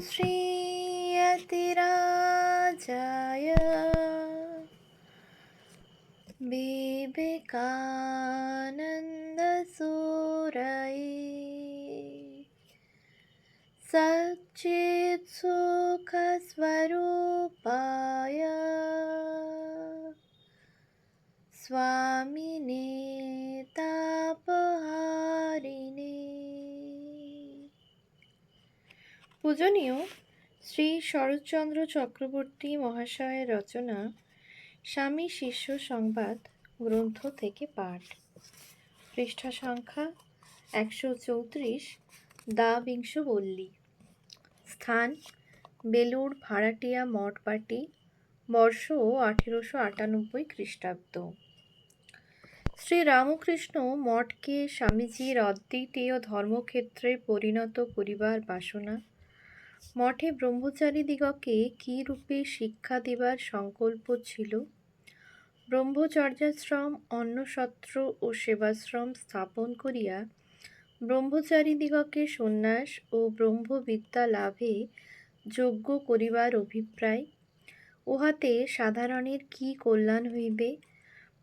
श्रीयतिराचय विबिकानन्दसूर सच्चित्सुखस्वरूपाय स्वामिने तापहारिणे পূজনীয় শ্রী শরৎচন্দ্র চক্রবর্তী মহাশয়ের রচনা স্বামী শিষ্য সংবাদ গ্রন্থ থেকে পাঠ। পৃষ্ঠা সংখ্যা একশো চৌত্রিশ দ্বাবিংশ বল্লী। স্থান বেলুড়, ভাড়াটিয়া, মঠবাটি, বর্ষ আঠেরোশো আটানব্বই খ্রিস্টাব্দ। শ্রী রামকৃষ্ণ মঠকে স্বামীজির অদ্বিতীয় ধর্মক্ষেত্রে পরিণত করিবার বাসনা মঠে ব্রহ্মচারীদিগকে কী রূপে শিক্ষা দিবার সংকল্প ছিল? ব্রহ্মচর্যাশ্রম অন্নসত্র ও সেবাশ্রম স্থাপন করিয়া ব্রহ্মচারীদিগকে সন্ন্যাস ও ব্রহ্মবিদ্যা লাভে যোগ্য করিবার অভিপ্রায়, উহাতে সাধারণের কি কল্যাণ হইবে?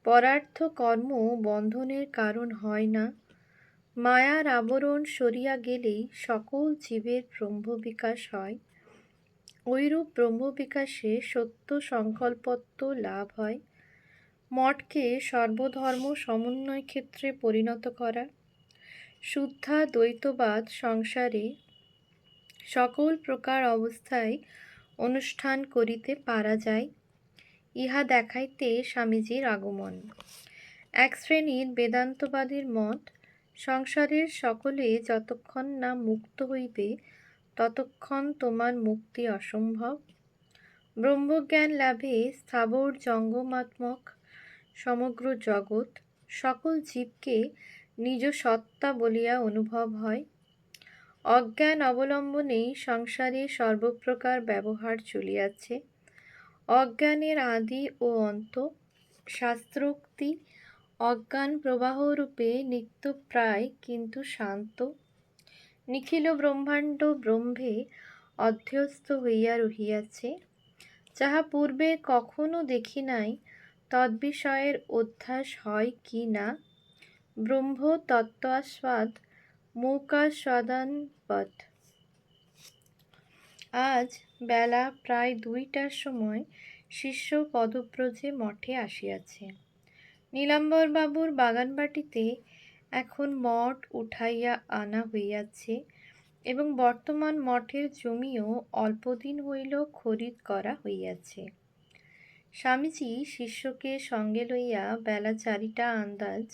পরার্থ কর্ম বন্ধনের কারণ হয় না। মায়ার আবরণ সরিয়া গেলেই সকল জীবের ব্রহ্মবিকাশ হয়। ঐরূপ ব্রহ্মবিকাশে সত্য সংকল্পত্ব লাভ হয়। মঠকে সর্বধর্ম সমন্বয় ক্ষেত্রে পরিণত করা। শুদ্ধা দ্বৈতবাদ সংসারে সকল প্রকার অবস্থায় অনুষ্ঠান করিতে পারা যায়। ইহা দেখাইতে স্বামীজির আগমন। এক শ্রেণির বেদান্তবাদীর মত সংসারের সকলে যতক্ষণ না মুক্ত হইবে, ততক্ষণ তোমার মুক্তি অসম্ভব। ব্রহ্মজ্ঞান লাভে স্থাবর জঙ্গমাত্মক সমগ্র জগৎ, সকল জীবকে নিজ সত্তা বলিয়া অনুভব হয়। অজ্ঞান অবলম্বনেই সংসারে সর্বপ্রকার ব্যবহার চলিয়াছে। অজ্ঞানের আদি ও অন্ত, শাস্ত্রোক্তি অজ্ঞান প্রবাহরূপে নিত্যপ্রায় কিন্তু শান্ত। নিখিল ব্রহ্মাণ্ড ব্রহ্মে অধ্যস্ত হইয়া রহিয়াছে। যাহা পূর্বে কখনো দেখি নাই, তদ্বিষয়ের অধ্যাস হয় কি না? ব্রহ্ম তত্ত্বাস্বাদ মূকাস্বাদানবৎ। আজ বেলা প্রায় দুইটার সময় শিষ্য পদব্রজে মঠে আসিয়াছে। নীলাম্বরবাবুর বাগানবাটিতে এখন মঠ উঠাইয়া আনা হইয়াছে এবং বর্তমান মঠের জমিও অল্পদিন হইল খরিদ করা হইয়াছে। স্বামীজি শিষ্যকে সঙ্গে লইয়া বেলা চারিটা আন্দাজ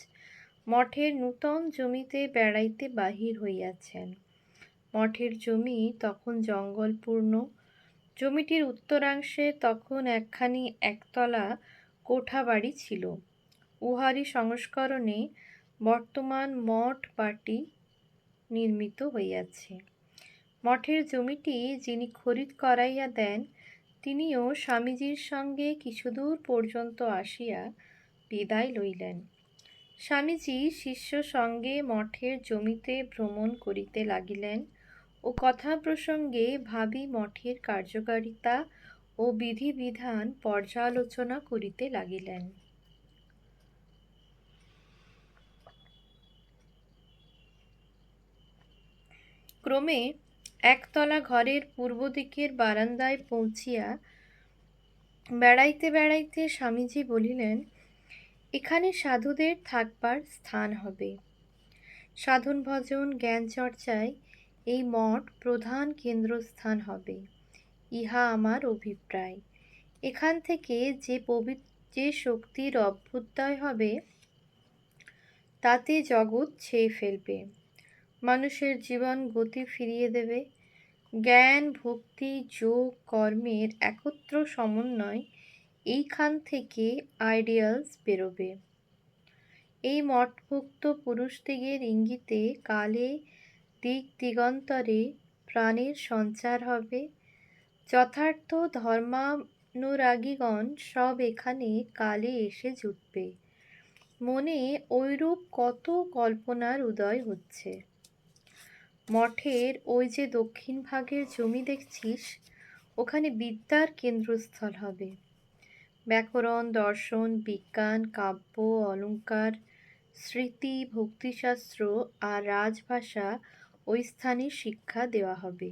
মঠের নূতন জমিতে বেড়াইতে বাহির হইয়াছেন। মঠের জমি তখন জঙ্গলপূর্ণ, জমিটির উত্তরাংশে তখন একখানি একতলা কোঠাবাড়ি ছিল। উহারই সংস্করণে বর্তমান মঠ বাটি নির্মিত হইয়াছে। মঠের জমিটি যিনি খরিদ করাইয়া দেন, তিনিও স্বামীজির সঙ্গে কিছুদূর পর্যন্ত আসিয়া বিদায় লইলেন। স্বামীজি শিষ্য সঙ্গে মঠের জমিতে ভ্রমণ করিতে লাগিলেন ও কথা প্রসঙ্গে ভাবি মঠের কার্যকারিতা ও বিধিবিধান পর্যালোচনা করিতে লাগিলেন। ক্রমে একতলা ঘরের পূর্ব দিকের বারান্দায় পৌঁছিয়া বেড়াইতে বেড়াইতে স্বামীজি বলিলেন, এখানে সাধুদের থাকবার স্থান হবে। সাধন ভজন, জ্ঞান চর্চায় এই মঠ প্রধান কেন্দ্রস্থান হবে। ইহা আমার অভিপ্রায়। এখান থেকে যে পবিত্র যে শক্তির অভ্যুদয় হবে, তাতে জগৎ ছেয়ে ফেলবে। মানুষের জীবন গতি ফিরিয়ে দেবে। জ্ঞান, ভক্তি, যোগ, কর্মের একত্র সমন্বয় এইখান থেকে আইডিয়ালস বেরোবে। এই মঠভুক্ত পুরুষদিগের ইঙ্গিতে কালে দিক দিগন্তরে প্রাণের সঞ্চার হবে। যথার্থ ধর্মানুরাগীগণ সব এখানে কালে এসে জুটবে। মনে ঐরূপ কত কল্পনার উদয় হচ্ছে। মঠের ওই যে দক্ষিণ ভাগের জমি দেখছিস, ওখানে বিদ্যার কেন্দ্রস্থল হবে। ব্যাকরণ, দর্শন, বিজ্ঞান, কাব্য, অলঙ্কার, স্মৃতি, ভক্তিশাস্ত্র আর রাজভাষা ওই স্থানে শিক্ষা দেওয়া হবে।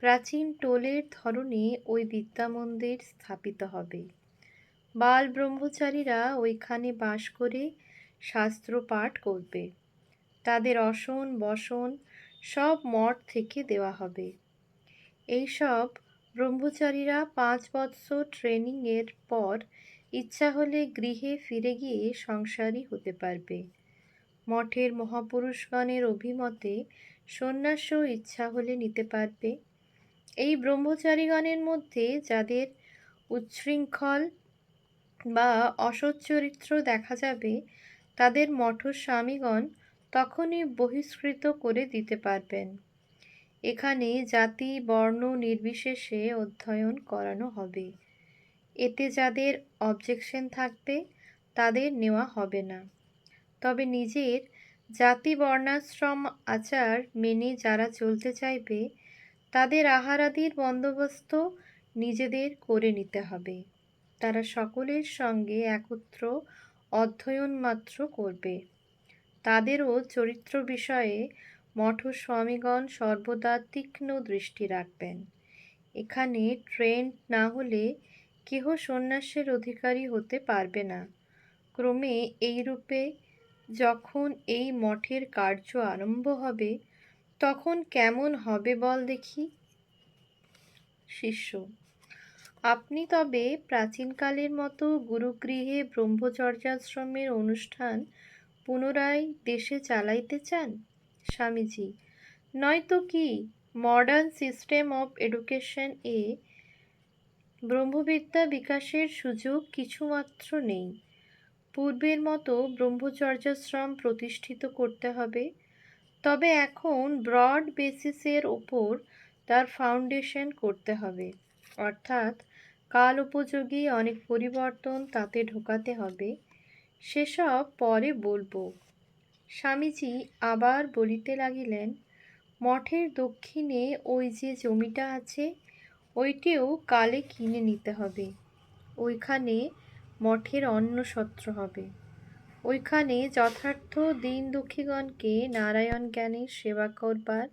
প্রাচীন টোলের ধরনে ওই বিদ্যামন্দির স্থাপিত হবে। বাল ব্রহ্মচারীরা ওইখানে বাস করে শাস্ত্র পাঠ করবে। তাদের অসন, বসন সব মঠ থেকে দেওয়া হবে। এইসব ব্রহ্মচারীরা পাঁচ বৎসর ট্রেনিংয়ের পর ইচ্ছা হলে গৃহে ফিরে গিয়ে সংসারী হতে পারবে। মঠের মহাপুরুষগণের অভিমতে সন্ন্যাসও ইচ্ছা হলে নিতে পারবে। এই ব্রহ্মচারীগণের মধ্যে যাদের উচ্ছৃঙ্খল বা অসৎ চরিত্র দেখা যাবে, তাদের মঠ স্বামীগণ তখনই বহিষ্কৃত করে দিতে পারবেন। এখানে জাতি, বর্ণ নির্বিশেষে অধ্যয়ন করানো হবে। এতে যাদের অবজেকশন থাকবে, তাদের নেওয়া হবে না। তবে নিজের জাতি, বর্ণাশ্রম, আচার মেনে যারা চলতে চাইবে, তাদের আহারাদির বন্দোবস্ত নিজেদের করে নিতে হবে। তারা সকলের সঙ্গে একত্র অধ্যয়ন মাত্র করবে। তাদেরও চরিত্র বিষয়ে মঠ স্বামীগণ সর্বদা তীক্ষ্ণ দৃষ্টি রাখবেন। এখানে ট্রেন্ড না হলে কেহ সন্ন্যাসের অধিকারী হতে পারবে না। ক্রমে এই রূপে যখন এই মঠের কার্য আরম্ভ হবে, তখন কেমন হবে বল দেখি? শিষ্য, আপনি তবে প্রাচীনকালের মতো গুরুগৃহে ব্রহ্মচর্যাশ্রমের অনুষ্ঠান পুনরায় দেশে চালাইতে চান? স্বামীজি, নয়তো কি মডার্ন সিস্টেম অফ এডুকেশন এ ব্রহ্মবিদ্যা বিকাশের সুযোগ কিছুমাত্র নেই? পূর্বের মতো ব্রহ্মচর্যাশ্রম প্রতিষ্ঠিত করতে হবে। তবে এখন ব্রড বেসিসের ওপর তার ফাউন্ডেশন করতে হবে। অর্থাৎ কাল উপযোগী অনেক পরিবর্তন তাতে ঢোকাতে হবে। সেসব পরে বলব। স্বামীজি আবার বলিতে লাগিলেন, মঠের দক্ষিণে ওই যে জমিটা আছে, ওইটিও কালে কিনে নিতে হবে। ওইখানে মঠের অন্ন সত্র হবে। ওইখানে যথার্থ দিন দুঃখীগণকে নারায়ণ জ্ঞানের সেবা করবার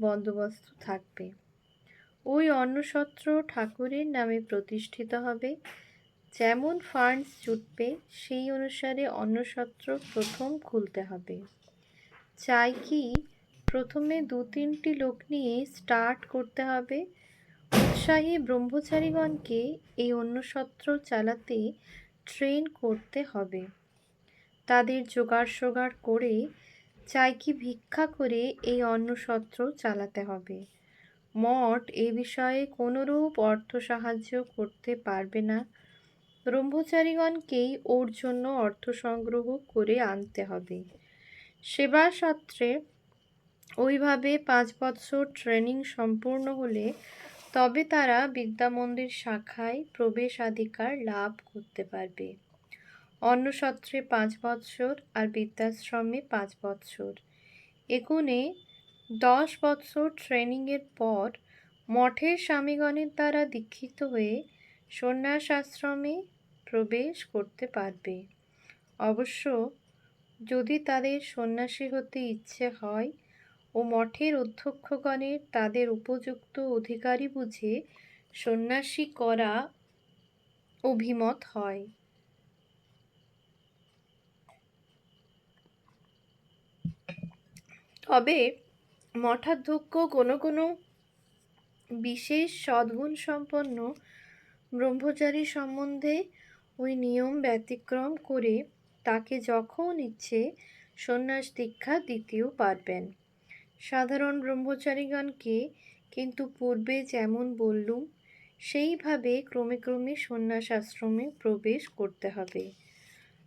বন্দোবস্ত থাকবে। ওই অন্নসত্র ঠাকুরের নামে প্রতিষ্ঠিত হবে। যেমন ফান্ডস জুটবে, সেই অনুসারে অন্য অন্নসত্র প্রথম খুলতে হবে। চাই কি প্রথমে দু তিনটি লোক নিয়ে স্টার্ট করতে হবে। উৎসাহী ব্রহ্মচারীগণকে এই অন্য অন্নসত্র চালাতে ট্রেন করতে হবে। তাদের জোগাড় সোগাড় করে চাই কি ভিক্ষা করে এই অন্য অন্নসত্র চালাতে হবে। মঠ এ বিষয়ে কোনোরূপ অর্থ সাহায্য করতে পারবে না। ব্রহ্মচারীগণকেই ওর জন্য অর্থ সংগ্রহ করে আনতে হবে। সেবা সত্রে ওইভাবে পাঁচ বৎসর ট্রেনিং সম্পূর্ণ হলে তবে তারা বিদ্যামন্দির শাখায় প্রবেশাধিকার লাভ করতে পারবে। অন্নসত্রে পাঁচ বৎসর আর বৃদ্ধাশ্রমে পাঁচ বৎসর। এগুণে দশ বৎসর ট্রেনিংয়ের পর মঠের স্বামীগণের দ্বারা দীক্ষিত হয়ে সন্ন্যাস আশ্রমে প্রবেশ করতে পারবে। অবশ্য যদি তাদের সন্ন্যাসী হতে ইচ্ছে হয় ও মঠের অধ্যক্ষগণের তাদের উপযুক্ত অধিকারী বুঝে সন্ন্যাসী করা অভিমত হয়। তবে মঠাধ্যক্ষ কোনো কোনো বিশেষ সদ্গুণ সম্পন্ন ব্রহ্মচারী সম্বন্ধে ওই নিয়ম ব্যতিক্রম করে তাকে যখন ইচ্ছে সন্ন্যাস দীক্ষা দিতেও পারবেন। সাধারণ ব্রহ্মচারীগণকে কিন্তু পূর্বে যেমন বললুম, সেইভাবে ক্রমে ক্রমে সন্ন্যাস আশ্রমে প্রবেশ করতে হবে।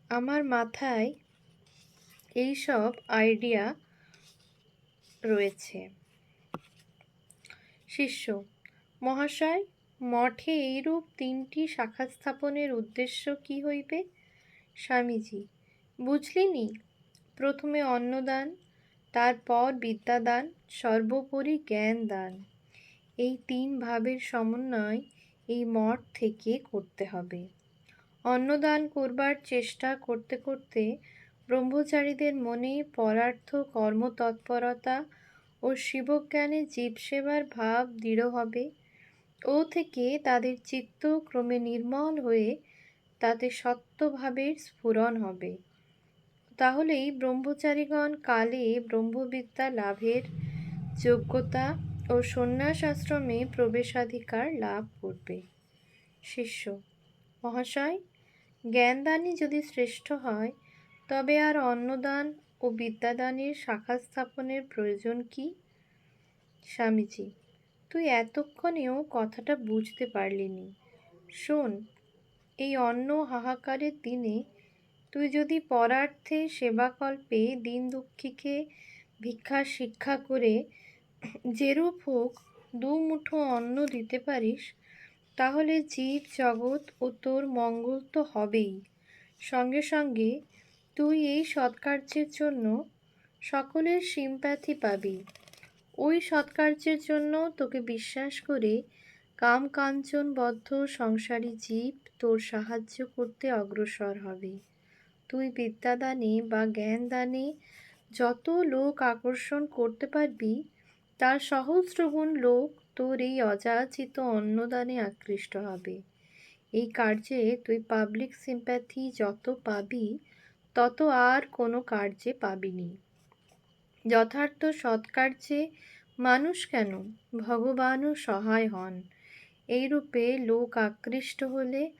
আমার মাথায় এইসব আইডিয়া রয়েছে। শিষ্য, মহাশয় মঠে এইরূপ তিনটি শাখা স্থাপনের উদ্দেশ্য কি হইবে? স্বামীজি, বুঝলিনি? প্রথমে অন্নদান, তারপর বিদ্যাদান, সর্বোপরি জ্ঞান দান এই তিন ভাবের সমন্বয় এই মঠ থেকে করতে হবে। অন্নদান করবার চেষ্টা করতে করতে ব্রহ্মচারীদের মনে পরার্থ, কর্মতৎপরতা ও শিবজ্ঞানে জীবসেবার ভাব দৃঢ় হবে। ও থেকে তাদের চিত্ত ক্রমে নির্মল হয়ে তাতে সত্যভাবের স্ফুরণ হবে। তাহলেই ব্রহ্মচারীগণ কালে ব্রহ্মবিদ্যা লাভের যোগ্যতা ও সন্ন্যাস আশ্রমে প্রবেশাধিকার লাভ করবে। শিষ্য, মহাশয়, জ্ঞানদানই যদি শ্রেষ্ঠ হয়, তবে আর অন্নদান ও বিদ্যাদানের শাখা স্থাপনের প্রয়োজন কি? স্বামীজি তুই এতক্ষণেও কথাটা বুঝতে পারলি নি শোন, এই অন্ন হাহাকারের দিনে তুই যদি পরার্থে সেবাকল্পে দিন দুঃখীকে ভিক্ষা শিক্ষা করে যেরূপ হোক দু মুঠো অন্ন দিতে পারিস, তাহলে জীব জগৎ ও তোর মঙ্গল তো হবেই। সঙ্গে সঙ্গে তুই এই সৎকার্যের জন্য সকলের সিম্প্যাথি পাবি। ওই সৎকার্যের জন্য তোকে বিশ্বাস করে কাম কাঞ্চনবদ্ধ সংসারী জীব তোর সাহায্য করতে অগ্রসর হবে। তুই বিদ্যাদানে বা জ্ঞান দানে যত লোক আকর্ষণ করতে পারবি, তার সহস্রগুণ লোক তোর এই অযাচিত অন্নদানে আকৃষ্ট হবে। এই কার্যে তুই পাবলিক সিম্প্যাথি যত পাবি, তত আর কোনো কার্যে পাবিনি। যথার্থ সৎকার্যে মানুষ কেন? ভগবানও সহায় হন। এইরূপে লোক আকৃষ্ট হলে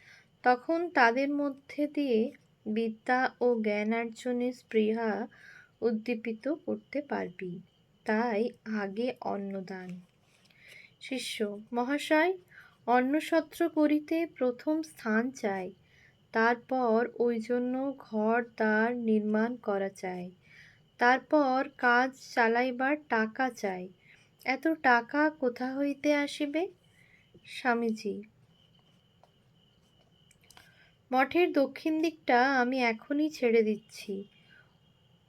তখন তাদের মধ্যে দিয়ে বিদ্যা ও জ্ঞানার্জনের স্পৃহা উদ্দীপিত করতে পারবি। তাই আগে অন্নদান। শিষ্য, মহাশয়, অন্নসত্র করিতে প্রথম স্থান চাই। তারপর ওই জন্য ঘর দ্বার নির্মাণ করা চাই। তারপর কাজ চালাইবার টাকা চাই। এত টাকা কোথা হইতে আসিবে? স্বামীজি, মঠের দক্ষিণ দিকটা আমি এখনই ছেড়ে দিচ্ছি।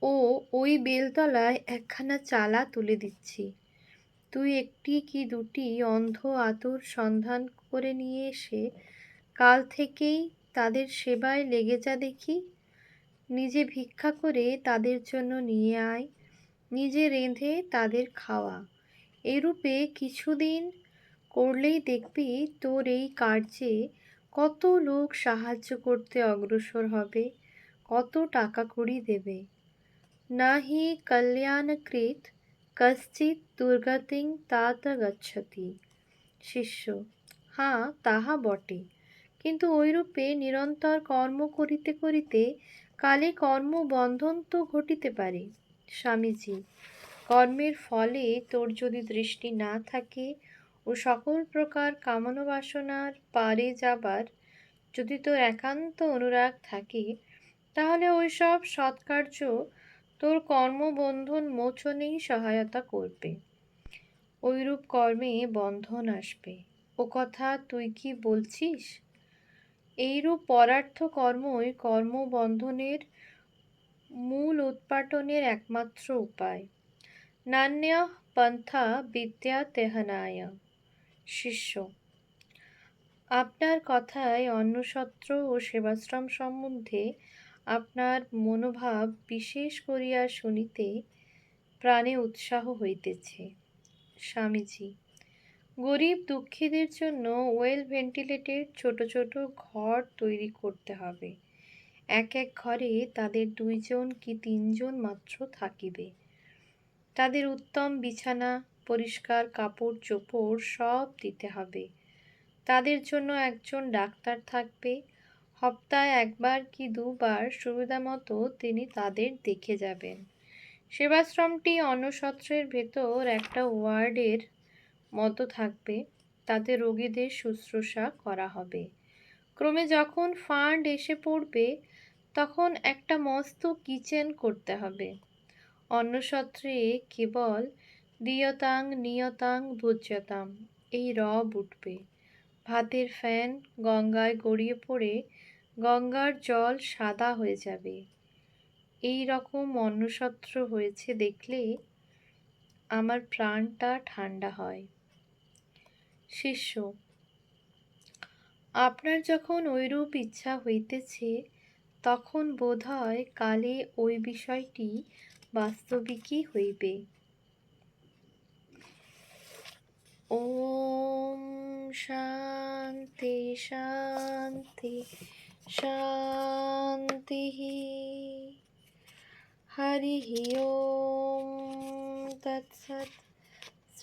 ও ওই বেলতলায় একখানা চালা তুলে দিচ্ছি। তুই একটি কি দুটি অন্ধ আতুর সন্ধান করে নিয়ে এসে কাল থেকেই তাদের সেবায় লেগে যা দেখি। নিজে ভিক্ষা করে তাদের জন্য নিয়ে আয়, নিজে রেঁধে তাদের খাওয়া। এরূপে কিছুদিন করলেই দেখবি তোর এই কার্যে কত লোক সাহায্য করতে অগ্রসর হবে, কত টাকা কড়ি দেবে। না হি কল্যাণকৃত কশ্চিৎ দুর্গতিং তাত গচ্ছতি। শিষ্য হ্যাঁ তাহা বটে। কিন্তু ওইরূপে নিরন্তর কর্ম করিতে করিতে কালে কর্মবন্ধন তো ঘটিতে পারে, স্বামীজি। কর্মের ফলে তোর যদি দৃষ্টি না থাকে ও সকল প্রকার কামনা বাসনার পারে যাবার যদি তোর একান্ত অনুরাগ থাকে, তাহলে ওই সব সৎকার্য তোর কর্মবন্ধন মোচনেই সহায়তা করবে। ওইরূপ কর্মে বন্ধন আসবে। ও কথা তুই কি বলছিস? এইরূপ পরার্থ কর্মই কর্মবন্ধনের মূল উৎপাটনের একমাত্র উপায়। নান্য পন্থা বিদ্যা তেহনায়। শিষ্য, আপনার কথায় অন্নসত্র ও সেবাশ্রম সম্বন্ধে আপনার মনোভাব বিশেষ করিয়া শুনিতে প্রাণে উৎসাহ হইতেছে। স্বামীজি গরিব দুঃখীদের জন্য ওয়েল ভেন্টিলেটেড ছোট ছোট ঘর তৈরি করতে হবে। এক এক ঘরে তাদের দুইজন কি তিনজন মাত্র থাকিবে? তাদের উত্তম বিছানা, পরিষ্কার কাপড় চোপড় সব দিতে হবে। তাদের জন্য একজন ডাক্তার থাকবে। সপ্তাহে একবার কি দুবার সুবিধা মতো তিনি তাদের দেখে যাবেন। সেবাশ্রমটি অন্নসত্রের ভেতর একটা ওয়ার্ডের মতো থাকবে, তাতে রোগীদের শুশ্রূষা করা হবে। ক্রমে যখন ফান্ড এসে পড়বে, তখন একটা মস্ত কিচেন করতে হবে। অন্নসত্রে কেবল দিয়তাং নিয়তাং ভুজ্যতাম, এই রব উঠবে। ভাতের ফ্যান গঙ্গায় গড়িয়ে পড়ে, গঙ্গার জল সাদা হয়ে যাবে। এই রকম অন্নসত্র হয়েছে দেখলে আমার প্রাণটা ঠান্ডা হয়। শিষ্য। আপনার যখন ঐরূপ ইচ্ছা হইতেছে, তখন বোধ হয় কালে ওই বিষয়টি বাস্তবিকই হইবে। ওম শান্তি শান্তি শান্তি, হরি ওম তৎসৎ।